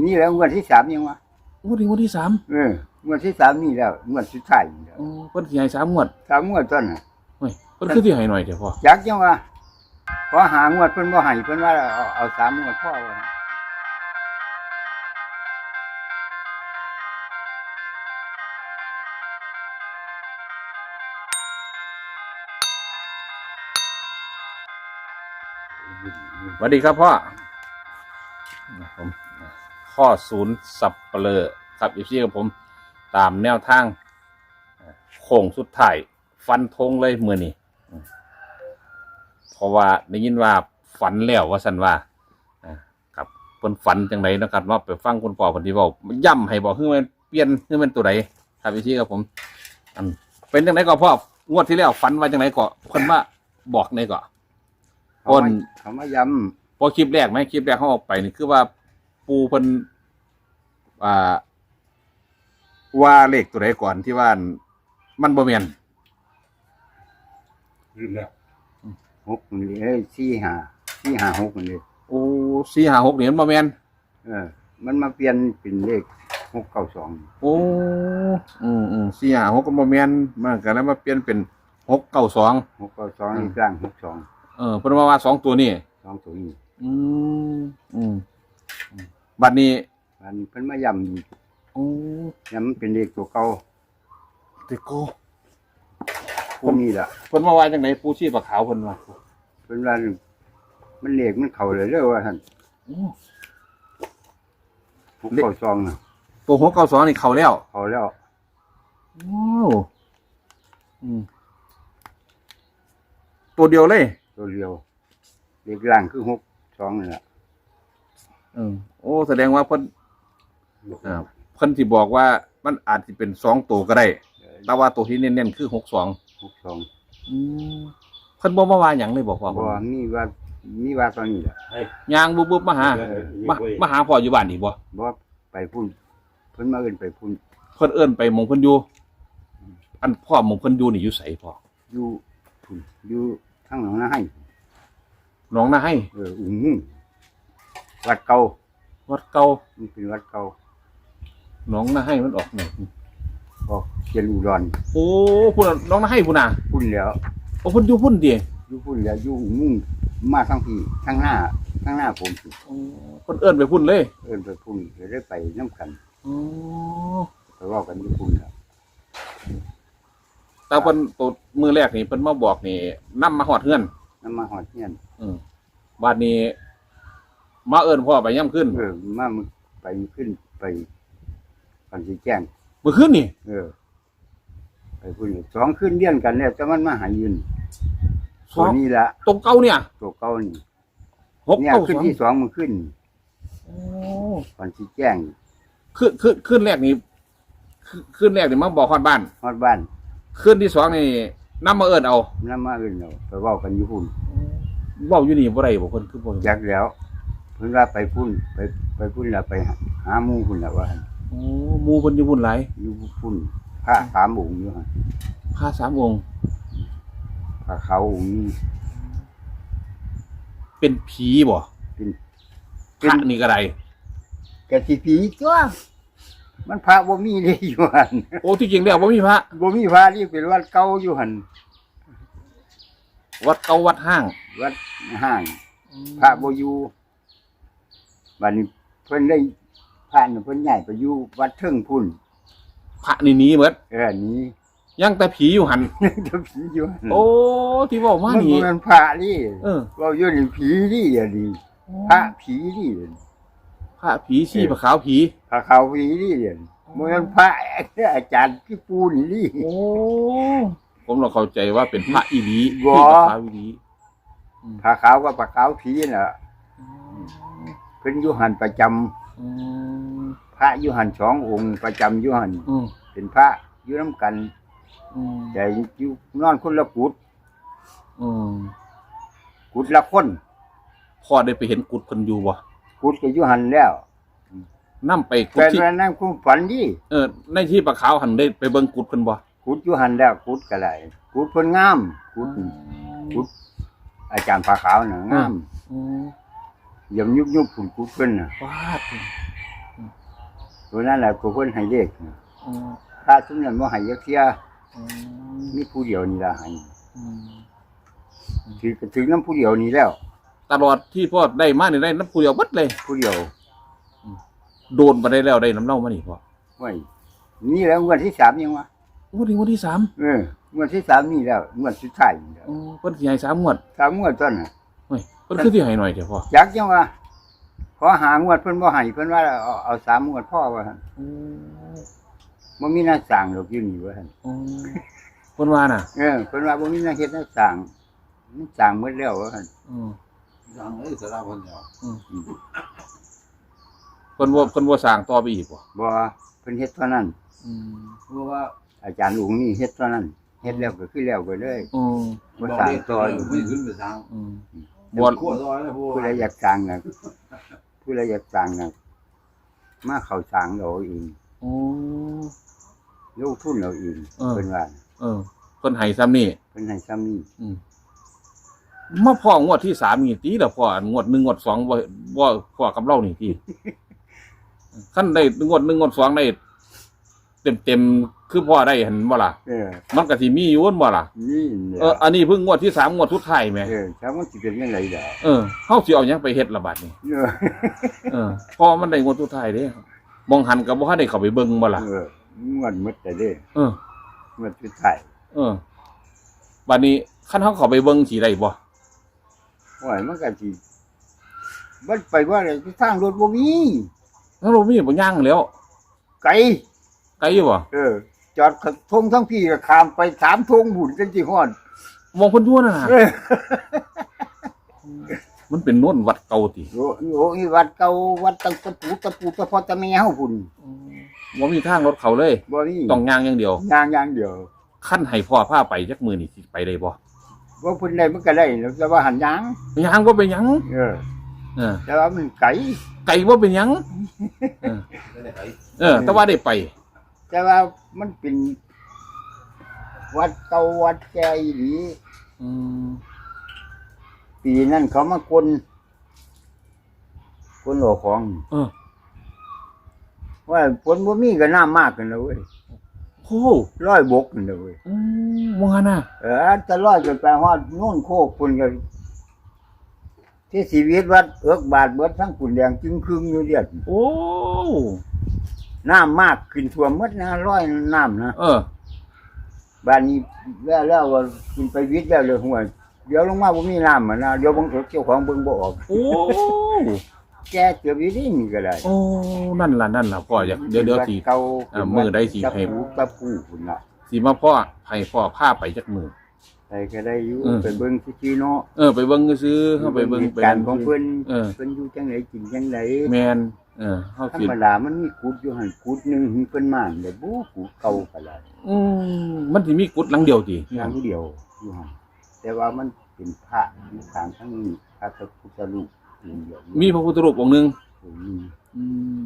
นี่แล้วงวดที่สามยังวะงวดนี้งวดที่สามเอองวดที่สามนี่แล้วงวดสุดท้ายนี่แล้วโอ้เพิ่นสิให้สามงวดสามงวดต้นน่ะเฮ้ยเพิ่นคือสิให้หน่อยเถอะพ่อจักยังวะพอหางวดเพิ่นบ่ให้เพิ่นว่าเอาเอาสามงวดพ่อว่าสวัสดีครับพ่อผม ข้อศูนย์สับเปลอครับอีซี่กับผมตามแนวทางโค้งสุดท้ายฟันธงเลยมือนี้เพราะว่าได้ยินว่าฝันแล้วว่าสันว่าอ่าครับเพิ่นฝันจังไดนะครับว่าไปฟังคุณพ่อเพิ่นที่บอกย่ำให้บอกคือมันเปลี่ยนคือมันตัวใดครับอีซี่กับผมอันเป็นจังไดก็พ่องวดที่แล้วฝันว่าจังไดก็เพิ่นว่าบอกในก็เขาคนมาเขามาย้พอคลิปแรกไหมคลิปแรกเขาออกไปนี่คือว่า ปูเพิ่นว่าว่าเลขตัวไหนก่อนที่ว่ามันบ่แม่นลืมแล้วำหกมันเลยเอ้ยสี่ห้าสี่ห้าหกมันเลยโอ้สี่ห้าหกนี่มันบ่แม่นเออ มันมาเปลี่ยนเป็นเลขหกเก้าสองโอ้อืมอืมสี่ห้าหกก็บ่แม่นมันก็แล้วมาเปลี่ยนเป็นหกเก้าสองหกเก้าสองนี่กลางหกสองเออเพิ่นว่าว่าสองตัวนี่สองตัวนี้อืมอืมอืม บัดนี้มันเพิ่นมาย้ำอีกโอ้ย้ำมันเป็นเลขตัวเก่าเตโกพวกนี้ล่ะเพิ่นมาว่าจังไดปูชีปลาขาวเพิ่นว่าเพิ่นว่ามันเลขมันเข้าเลยเด้อว่าท่านโอ้หกเก้าสองน่ะตัวหกเก้าสองนี่เข้าแล้วเข้าแล้วว้าวอืมตัวเดียวเลย ตัวเดียวเลขล่างคือหกสองนี่แหละ เออโอ้แสดงว่าเพิ่นอ่าเพิ่นที่บอกว่ามันอาจจะเป็นสองตัวก็ได้ แต่ว่าตัวที่เน้นๆคือหกสองหกสองเพิ่นบ่มาว่าหยังเลยบอกว่าบ่มีว่ามีว่าตอนนี้แหละยางบุบๆมาหามามาหาพ่ออยู่บ้านนี่บ่บ่ไปพุ่นเพิ่นมาเอิ้นไปพุ่นเพิ่นเอิ้นไปหมองเพิ่นอยู่อันพ่อหมองเพิ่นอยู่นี่อยู่ไสพ่ออยู่พุ่นอยู่ทางหนองนาให้น้องนาให้เอออุ้งมุ่ง วัดเก่าวัดเก่ามันเป็นวัดเก่าน้องนาให้มันออกนี่ออกเขียนอุดรโอ้พุ่นน่ะน้องนาให้พุ่นน่ะพุ่นแล้วโอ้เพิ่นอยู่พุ่นดิอยู่พุ่นแล้วอยู่อุ้งมุ่งมาทางพี่ทางหน้าทางหน้าผมสิโอ้เพิ่นเอิ้นไปพุ่นเลยเอิ้นไปพุ่นจะได้ไปนํกันโอ้ไปเว้ากันอยู่พุ่นแล้วแต่เพิ่นตัวมือแรกนี่เพิ่นมาบอกนี่นำมาฮอดเฮือนนำมาฮอดเฮียน อืมบาดนี้ มาเอิ้นพ่อไปย่ำขึ้นเออมามึงไปขึ้นไปกันสิแจ้ง มื้อคืนนี่เออ ไปพุ่นนี่สองขึ้นเลี้ยนกันแล้วแต่มันมาหายืนสตัอวงนี้ละตรงเก้าเนี่ยตัวเก่านี่หกเนี่ยเก้าขึ้นสองที่สองมันขึ้นโอ้ก่อนสิแจ้งขึ้นขึ้นขึ้นแรกนี่ขึ้นขึ้นแรกนี่มาบอกฮอดบ้าน ฮอดบ้านขึ้นที่สองนี่นำมาเอิ้นเอานำมาอื่นเราไปเว้ากันอยู่พุ่นเว้าอยู่นี่บ่ได้บ่เพิ่นคือบ่จักแล้วเพิ่นว่าไปพุ่นไปไปพุ่นแล้วไปหาหาหมู่พุ่นแล้วว่าหั่นโอ้หมู่เพิ่นอยู่พุ่นหลายอยู่พุ่นพระสามองค์อยู่หั่นพาสามองค์ พระเขาองค์นี้เป็นผีบ่เป็นพระนี่ก็ได้กะสิผีตัวมันพระบ่มีเลยอยู่หั่นโอ้ที่จริงแล้วบ่มีพระบ่มีพระนี่เป็นวัดเก่าอยู่หั่นวัดเก่าวัดห้างวัดห้างพระบ่อยู่ บัดนี้เพิ่นได้พระน่ะเพิ่นย้ายไปอยู่วัดเทิงพุ่นพระนี่หนีหมดเออหนี้ ยังแต่ผีอยู่หั่นเดี๋ยวผีอยู่หั่นโอ้ ที่เว้ามามันนี่บ่แม่นพระนี่เออเว้าอยู่นี่ผีนี่อะนี่พระผีนี่พระผีชีพระขาวผี พระเขาผีนี่บ่แม่นพระอาจารย์ที่ปูนี่นี่ โอ้ ผมเราเข้าใจว่าเป็นพระอีหลีบ่ ที่พระขาวอีหลีพระขาวกับพระขาวผีน่ะ เพิ่นอยู่หันประจำอืมพระอยู่หันสององค์ประจำอยู่หันอืมเป็นพระอยู่นํกัน อืมแต่อยู่นอนคนละกุฏอืมกุฏละคนพ่อได้ไปเห็นกุดเพิ่นอยู่บ่กุฏก็อยู่หันแล้วนํไปกุดแต่ที่ว่านั่นคุ้มฝันดีเออในที่ปลาขาวหันได้ไปเบิ่งกุดเพิ่นบ่กุฏอยู่หันแล้วกุฏก็ได้กุฏเพิ่นงามกุฏนี่กุฏอาจารย์พระขาวน่ะงาม อืมเยี่ยมยุบยุบผุนกุฏเพิ่นน่ะวาดตัวนั้นแหละกูเพิ่นให้เลขอืมพระสุนันบ่ให้ยักเที่ยอืมมีผู้เดียวนี่ล่ะให้อืมถือก็ถือน้ำผู้เดียวนี่แล้ว ตลอดที่พ่อได้มานี่ได้น้ำผู้เดียวเบัดเลย ผู้เดียวโดนมาได้แล้วได้น้ำเน่ามานี่พ่อไว้นี่แล้วงวดที่สามยังวะงวดนี้งวดที่สามเอองวดที่สามนี่แล้วงวดสุดท้ายนี่แล้วอ๋อเพิ่นสิให้สามงวดสามงวดต้นน่ะ เฮ้ยเพิ่นคือสิให้หน่อยเดี๋ยวพ่อจักยังวะขอหางวดเพิ่นบ่ให้เพิ่นว่าเอาเอาสามงวดพ่อว่าหั่นอืมบ่มีหน้าสั่งดอกอยู่นี่ว่าหั่นอ๋อเพิ่นว่าน่ะเออเพิ่นว่าบ่มีหน้าเฮ็ดหน้าสั่งมันสั่งหมดแล้วว่าหั่นอืมยังไอ้สาราคนเดียวเพิ่นบ่เพิ่นบ่สร้างต่อไปอีกบ่บ่เพิ่นเฮ็ดเท่านั้น อืมเพราะว่าอาจารย์อุ๋งนี่เฮ็ดเท่านั้นเฮ็ดแล้วก็คือแล้วไปเลยอืมบ่สั่งต่อออยู่ ไม่ขึ้นไปสั่งอืม บบววชชขั้วซอยนะพวกผู้ใดอยากสั่งน่ะผู้ใดอยากสั่งน่ะมาเข้าสั่งเอาเองโอ้ ลงทุนเอาเองเออ เพิ่นว่าเออเพิ่นให้ซ้ำนี่เพิ่นให้ซ้ำนี้อืมมาพ่องวดที่สามนี่ตีละพ่องวดหนึ่งงวดสองบ่บ่พ่อกับเรานี่ที่ขั้นได้งวดหนึ่งงวดสองได้เต็มเต็มๆ คือพ่อได้เห็นบ่ล่ะ เออมันก็สิมีอยู่บ่ล่ะ นี่เนี่ยเอออันนี้เพิ่งงวดที่สามงวดทุดท้ายแหมเออถ้ามันสิเป็นจังไดดอกเออเฮาสิเอาหยังไปเฮ็ดละบาดนี่เออเออพอมันได้งวดทุดท้ายเด้มองหันก็บ่ทันได้เข้าไปเบิ่งบ่ล่ะ เอองวดหมดแต่เด้เอองวดสุดท้ายเออบัดนี้คันเฮาเข้าไปเบิ่งสิได้บ่โอ้ยมันก็สิมันไปว่าอะไรทางรถบ่มีถ้าเรามีบ่ย่างแล้ว ไกลไกลอยู่บ่เออ จอดทงทั้งพี่ก็ข้ามไปสามทงบุญจังสิฮอดมองเพิ่นอยู่นั่นน่ะเออมันเป็นโน่นวัดเก่าติโอ้โหอีวัดเก่าวัดตังตะปูตะปูตะพอตะแมวพุ่นบ่มีทางรถเขาเลยบ่มีต้องย่างอย่างเดียวย่างอย่างเดียวขั้นให้พ่อพาไปจักมือนี่สิไปได้บ่ว่าพุ่นได้มันก็ได้แล้วแต่ว่าหันย่างย่างบ่เป็นหยังเออเออแต่ว่ามันไกลไก่บ่เป็นหยังเออเออ แต่ว่าได้ไป แต่ว่ามันเป็นวัดเก่าวัดแก่อีหลีอืมปีนั้นเขามากลกลโหลของ เออว่าฝนบ่มีก็น้ำมากกันเลยเว้ยโอ้ร้อยบกกันเลยเว้ยอืมว่างั้นน่ะเออจะร้อยจนไปฮอดโน่นโคกพุ่นก็ที่ชีวิตวัดเอิกบาทเบิดทั้งปุ่นแดงจึงครึ่งอยู่เดียดโอ้ น้ำมากขึ้นท่วมหมดนะร้อยน้ำนะเออ บ้านนี้แล้วแล้วว่ากินไปวิทย์แล้วเลยหัวเดี๋ยวลงมาบ่มีน้ำอะนะเดี๋ยวบางเอิกเจ้าของเบิ่งบ่ออกโอ้ แกเกือบอยู่นี่นี่ก็ได้โอ้ นั่นล่ะนั่นล่ะพ่ออยากเดี๋ยวเดี๋ยวสิ เก่าเอ่อมื้อใดสิตะให้ปูตะปูพุ่นน่ะสิมาพ่อให้พ่อพาไปจักมือ ไปก็ได้อยู่เออ ไปเบิ่งซื่อๆเนาะเออ ไปเบิ่งซื้อๆเฮาไปเบิ่งเหตุการณ์ของเพิ่นเออ เพิ่นอยู่จังไดกินจังได แม่น เออเฮาธรสิรมดามันมีกุดอยู่หั่นกุดหนึงเพิ่นมาได้บ่กุดเก่าก็ได้อืมมันสิมีกุดหลังเดียวติอย่างเดียวอยู่หั่นแต่ว่ามันเป็นพระอยู่ข้างทั้งนี้พระพุทธรูปองค์เดียวมีพระพุทธรูปองค์หนึงอืมอืม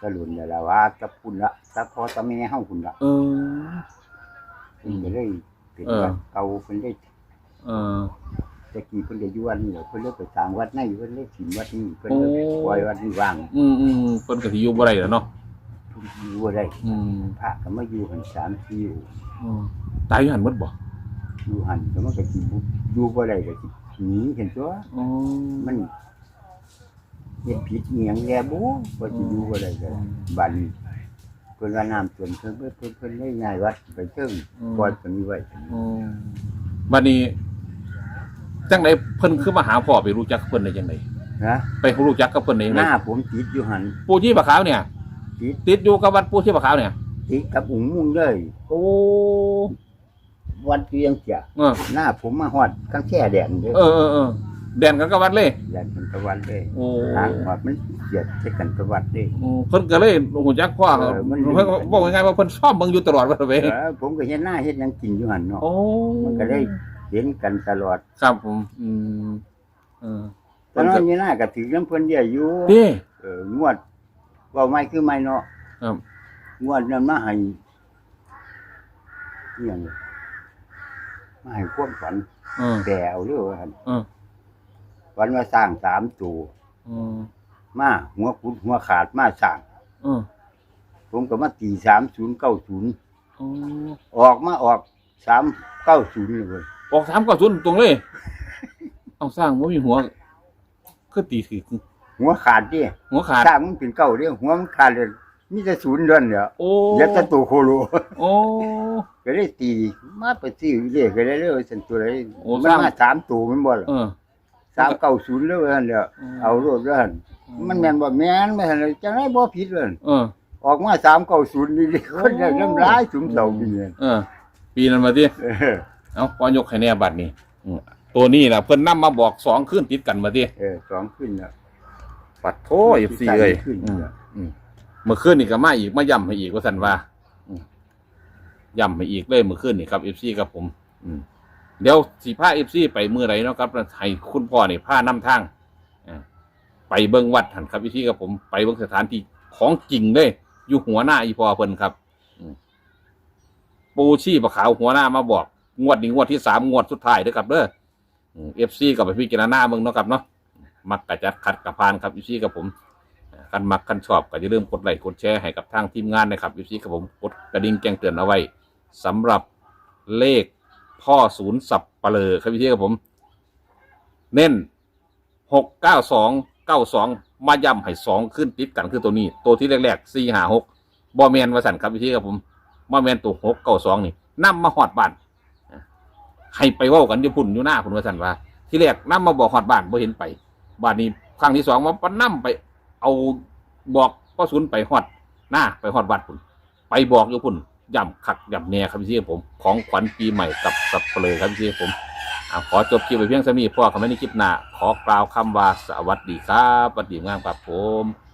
กระลุนแล้วล่ะว่าตะพุ่นละตะพอตะแม่เฮาพุ่นละเออ เพิ่นก็เลยเป็นเออวัดเก่าเพิ่นได้เออ ตะกี้เพิ่นได้อยู่วัดนี้แหละเพิ่นเลยไปสร้างวัดในเพิ่นเลยถิ่มวัดนี้เพิ่นเลยโอ้ ปล่อยวัดนี้ว่างอืมอืมเพิ่นก็สิอยู่บ่ได้แล้วเนาะเพิ่นอยู่บ่ได้อืมพระก็มาอยู่หันสามสี่องค์อืมตายอยู่หันหมดบ่อยู่หันก็มันก็สิบ่อยู่บ่ได้ก็สิหนีเห็นตัวอ๋อมันเฮ็ดผิดอีหยังแล้บ่บ่สิอยู่บ่ได้ก็บัดนี้เพิ่นว่าน้ำท่วมเพิ่นเพิ่นเพิ่นเพิ่นเลยย้ายวัดไปเชิงปล่อยเพิ่นไว้อ๋อบัดนี้ จังไดเพิ่นคือมาหาพ่อไปรู้จักเพิ่นได้จังไดนะไปรู้จักกับเพิ่นได้จังหไดน้าผมติดอยู่หัน ปู่ชีพะขาวเนี่ย ติด ติดอยู่กับวัดปู่ชีพะขาวเนี่ย ติดกับอุ๋งมุงเลยโอ้วัดเกียงเจียเออหน้าผมมาฮอดข้างแช่แดนเด้อเออเออเออแดนกันกับวัดเลย แดนเป็นตะวันเลยโอ้ทางว่ามันเกียดใช้กันตะวันเด้โอ้เพิ่นก็เลยหูจักพ่อเออมัน เพิ่นบอกง่ายๆว่าเพิ่นชอบเบิ่งอยู่ตลอดว่าเว้ยเออผมก็เห็นหน้าเฮ็ดหยังกินอยู่หันเนาะ โอ้มันก็ได้ เห็นกันตลอดครับผม อืมเออตอนนั้นอยู่หน้าก็ถือน้ำเพิ่นเดียวอยู่เด้เอองวดเว่าไม่คือไม่เนาะครับ งวดนั้นมาให้เอียงมาให้ความฝันเออแต่เอาเด้อว่าหั่นเออวันมาสร้างสามตัวเออมาหัวกุดหัวขาดมาสร้าง เออผมก็มาตีสามศูนย์เก้าศูนย์อ๋อออกมาออกสามเก้าศูนย์เลยเว้ย ออกสามเก้าศูนย์ตรงเลย เอาสร้างว่ามีหัวคือตีคือหัวขาดดิหัวขาดสร้างมันเป็นเก้าเดียวหัวมันขาดเลยมีแต่ศูนย์เดือนเดียวโอ้ยัดแตะตัวโคโลโอ้ก็เลยตีมาไปซื้อเลขก็ได้เลยสันตัวเลยโอ้มันสร้างมาสามตัวมันบ่ล่ะเออสามเก้าศูนย์เลยว่าหั่นเดียวอืมเอาโลดว่าหั่นมันแม่นบ่แม่นไม่ทันเลยจังไดบ่ผิดเลยเออออกมาสามเก้าศูนย์นี่ดิคนได้น้ำลายสูงเสาปีเนี่ยเออปีนั้นมาดิ เออเอาพอยกให้แน่บัตรนี่อืมตัวนี้ล่ะเพิ่นนำมาบอกสองขึ้นติดกันมาดิเออสองขึ้นแล้วปัดโทษอีสี่เลยขึ้นอืมแล้วอืมเมื่อคืนนี่ก็มาอีกมาย่ำให้อีกว่าสันว่าอืมย่ำให้อีกเลยเมื่อคืนนี่ครับเอฟซีกับผม อืมเดี๋ยวสีผ้าเอฟซีไปเมื่อไรเนาะครับให้คุณพ่อนี่ผ้านำทางอ่าไปเบิ้งวัดหันครับเอฟซีกับผมไปเบิ้งสถานที่ของจริงเลยอยู่หัวหน้าอีพอเพิ่นครับอืมปูชีปะขาวหัวหน้ามาบอก งวดนี้งวดที่สามงวดสุดท้ายเด้อครับเด้อเอฟซีกับไปพิจารณาเบิ่งเนาะครับเนาะมักกระจัดขัดกระพานครับเอฟซีกับผมคันมักคันชอบก็อย่าลืมกดไลค์กดแชร์ให้กับทางทีมงานนะครับอยู่ที่กับผมกดกระดิ่งแจ้งเตือนเอาไว้สำหรับเลขพ่อศูนย์สับเปลอครับพี่ที่กับผม เน้นหกเก้าสองเก้าสองมาย่ำให้สองขึ้นติดกันคือตัวนี้ ตัวที่แรกๆสี่หาหกบอแมนวาสันครับพี่ที่กับผมบอแมนตัวหกเก้าสองนี่นำมาหอดบ้าน ให้ไปเว่ากันอยู่พุ่นอยู่หน้าพุ่นวาสันว่า ที่แรกนำมาบอกหอดบ้านบ่เห็นไปบ้านนี้ครั้งที่สองมาปนำไป เอาบอกพ่อศูนย์ไปฮอดหน้าไปฮอดวัดพุ่นไปบอกอยู่พุ่นย่ำขักย่ำแน่ครับพี่ผม ของขวัญปีใหม่กับสับเปลยครับพี่ผมอขอจบคลิปไปเพียงเท่านี้พ่อคำไม่ในคลิปหน้าขอกล่าวคำว่าสวัสดีครับสวัสดีงามครับผม